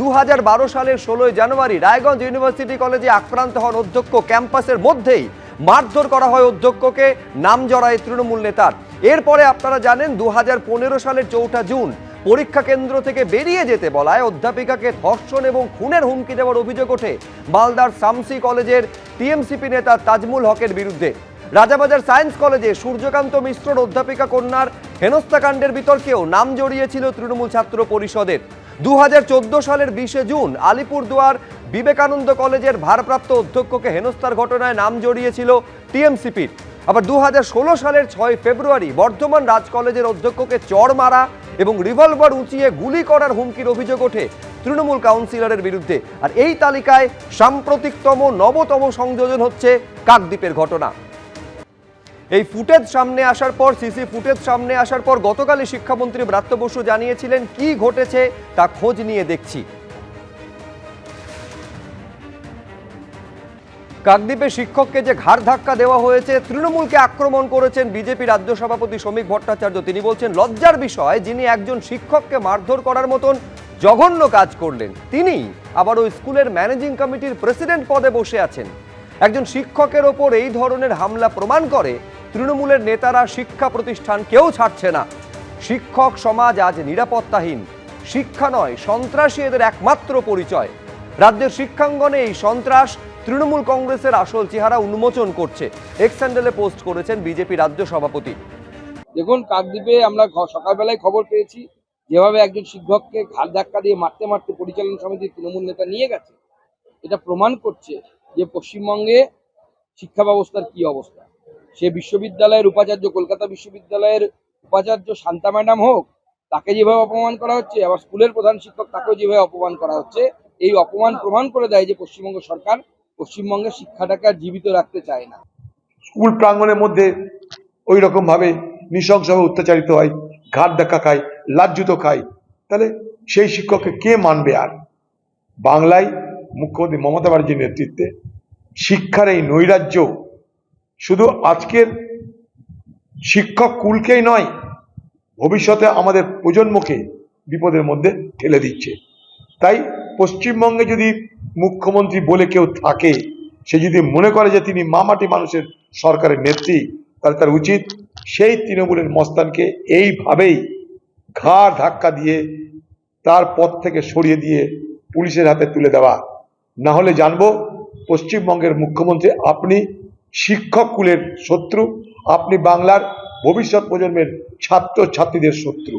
দু হাজার বারো সালের ষোলোই জানুয়ারি রায়গঞ্জ ইউনিভার্সিটি কলেজে আক্রান্ত হন অধ্যক্ষ ক্যাম্পাসের মধ্যেই। মারধর করা হয় অধ্যক্ষকে, নাম জড়ায় তৃণমূল নেতার। এরপরে আপনারা জানেন দু হাজার পনেরো সালের চৌঠা জুন পরীক্ষা কেন্দ্র থেকে বেরিয়ে যেতে বলায় অধ্যাপিকাকে ধর্ষণ এবং খুনের হুমকি দেওয়ার অভিযোগ ওঠে মালদার সামসি কলেজের টিএমসিপি নেতা তাজমুল হকের বিরুদ্ধে। রাজাবাজার সায়েন্স কলেজে সূর্যকান্ত মিশ্রর অধ্যাপিকা কন্যার হেনস্থাকাণ্ডের বিতর্কেও নাম জড়িয়েছিল তৃণমূল ছাত্র পরিষদের। দুহাজার চোদ্দ সালের বিশে জুন আলিপুরদুয়ার বিবেকানন্দ কলেজের ভারপ্রাপ্ত অধ্যক্ষকে হেনস্থার ঘটনায় নাম জড়িয়েছিল টিএমসিপির। আবার দু হাজার ষোলো সালের ছয় ফেব্রুয়ারি বর্ধমান রাজ কলেজের অধ্যক্ষকে চড় মারা এবং রিভলভার উঁচিয়ে গুলি করার হুমকির অভিযোগ ওঠে তৃণমূল কাউন্সিলরের বিরুদ্ধে। আর এই তালিকায় সাম্প্রতিকতম নবতম সংযোজন হচ্ছে কাকদ্বীপের ঘটনা। এই ফুটেজ সামনে আসার পর, সিসি ফুটেজ সামনে আসার পর গতকালই শিক্ষামন্ত্রী ব্রাত্য বসু জানিয়েছিলেন কি ঘটেছে তা খোঁজ নিয়ে দেখছি। কাকদ্বীপে শিক্ষককে যে ঘাড় ধাক্কা দেওয়া হয়েছে, তৃণমূলকে আক্রমণ করেছেন বিজেপি রাজ্য সভাপতি শ্রমিক ভট্টাচার্য। তিনি বলছেন, লজ্জার বিষয়, যিনি একজন শিক্ষককে মারধর করার মতন জঘন্য কাজ করলেন, তিনি আবার ওই স্কুলের ম্যানেজিং কমিটির প্রেসিডেন্ট পদে বসে আছেন। একজন শিক্ষকের ওপর এই ধরনের হামলা প্রমাণ করে তৃণমূলের নেতারা শিক্ষা প্রতিষ্ঠান কেউ ছাড়ছে না। শিক্ষক সমাজ আজ নিরাপত্তাহীন। শিক্ষা নয়, সন্ত্রাসী এদের একমাত্র পরিচয়। রাজ্যের শিক্ষাঙ্গনে এই সন্ত্রাস তৃণমূল কংগ্রেসের আসল চেহারা উন্মোচন করছে। এক্স স্যান্ডেলে পোস্ট করেছেন বিজেপি রাজ্য সভাপতি। দেখুন, কাকদ্বীপে আমরা সকালবেলায় খবর পেয়েছি, যেভাবে একজন শিক্ষককে ঘাট ধাক্কা দিয়ে মারতে মারতে পরিচালনা সমিতির তৃণমূল নেতা নিয়ে গেছে। এটা প্রমাণ করছে যে পশ্চিমবঙ্গে শিক্ষা ব্যবস্থার কি অবস্থা। সে বিশ্ববিদ্যালয়ের উপাচার্য, কলকাতা বিশ্ববিদ্যালয়ের উপাচার্য শান্তা ম্যাডাম হোক, তাকে যেভাবে অপমান করা হচ্ছে, আবার স্কুলের প্রধান শিক্ষক তাকেও যেভাবে অপমান করা হচ্ছে, এই অপমান প্রমাণ করে দেয় যে পশ্চিমবঙ্গ সরকার পশ্চিমবঙ্গের শিক্ষাটাকে আর জীবিত রাখতে চায় না। স্কুল প্রাঙ্গণের মধ্যে ওই রকম ভাবে নৃশংসভাবে অত্যাচারিত হয়, ঘাট ধাক্কা খায়, লাজ্জুত খায়, তাহলে সেই শিক্ষককে কে মানবে আর? বাংলায় মুখ্যমন্ত্রী মমতা ব্যানার্জির নেতৃত্বে শিক্ষার এই নৈরাজ্য শুধু আজকের শিক্ষক কুলকেই নয়, ভবিষ্যতে আমাদের প্রজন্মকে বিপদের মধ্যে ঠেলে দিচ্ছে। তাই পশ্চিমবঙ্গে যদি মুখ্যমন্ত্রী বলে কেউ থাকে, সে যদি মনে করে যে তিনি মামাটি মানুষের সরকারের নেত্রী, তাহলে তার উচিত সেই তৃণমূলের মস্তানকে এইভাবেই ঘাড় ধাক্কা দিয়ে তার পথ থেকে সরিয়ে দিয়ে পুলিশের হাতে তুলে দেওয়া। না হলে জানব পশ্চিমবঙ্গের মুখ্যমন্ত্রী আপনি শিক্ষক কুলের শত্রু আপনি বাংলার ভবিষ্যৎ প্রজন্মের ছাত্র ছাত্রীদের শত্রু।